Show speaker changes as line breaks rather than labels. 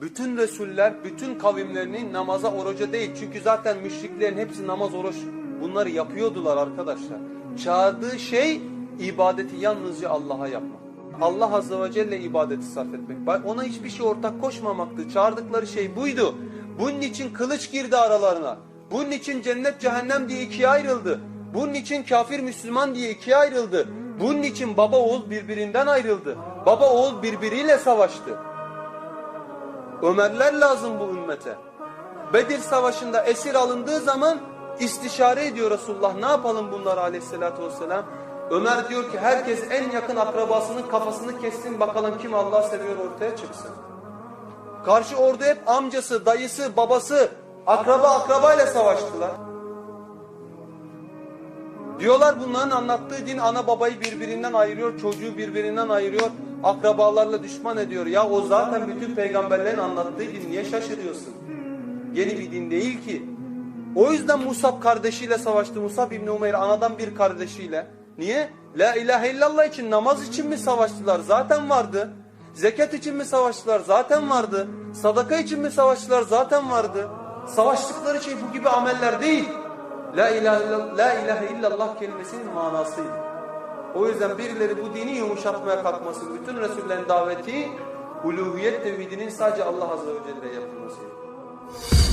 bütün Resuller, bütün kavimlerinin namaza, oruca değil. Çünkü zaten müşriklerin hepsi namaz, oruç bunları yapıyordular arkadaşlar. Çağırdığı şey ibadeti yalnızca Allah'a yapmak. Allah Azze ve Celle ibadeti sarf etmek. Ona hiçbir şey ortak koşmamaktı. Çağırdıkları şey buydu. Bunun için kılıç girdi aralarına. Bunun için cennet cehennem diye ikiye ayrıldı. Bunun için kafir Müslüman diye ikiye ayrıldı. Bunun için baba oğul birbirinden ayrıldı. Baba oğul birbiriyle savaştı. Ömerler lazım bu ümmete. Bedir savaşında esir alındığı zaman istişare ediyor Resulullah. Ne yapalım bunlar aleyhissalatü vesselam? Ömer diyor ki herkes en yakın akrabasının kafasını kessin bakalım kim Allah seviyor ortaya çıksın. Karşı ordu hep amcası, dayısı, babası, akraba akrabayla savaştılar. Diyorlar bunların anlattığı din ana babayı birbirinden ayırıyor, çocuğu birbirinden ayırıyor, akrabalarla düşman ediyor. Ya o zaten bütün peygamberlerin anlattığı din niye şaşırıyorsun? Yeni bir din değil ki. O yüzden Musab kardeşiyle savaştı. Musab İbni Umeyr anadan bir kardeşiyle. Niye? La ilahe illallah için namaz için mi savaştılar? Zaten vardı. Zekat için mi savaştılar? Zaten vardı. Sadaka için mi savaştılar? Zaten vardı. Savaştıkları şey bu gibi ameller değil. La ilahe, la ilahe illallah kelimesinin manasıydı. O yüzden birileri bu dini yumuşatmaya kalkmasın. Bütün Resullerin daveti uluhiyet tevhidinin sadece Allah Azze ve Celle'ye yapılmasıydı.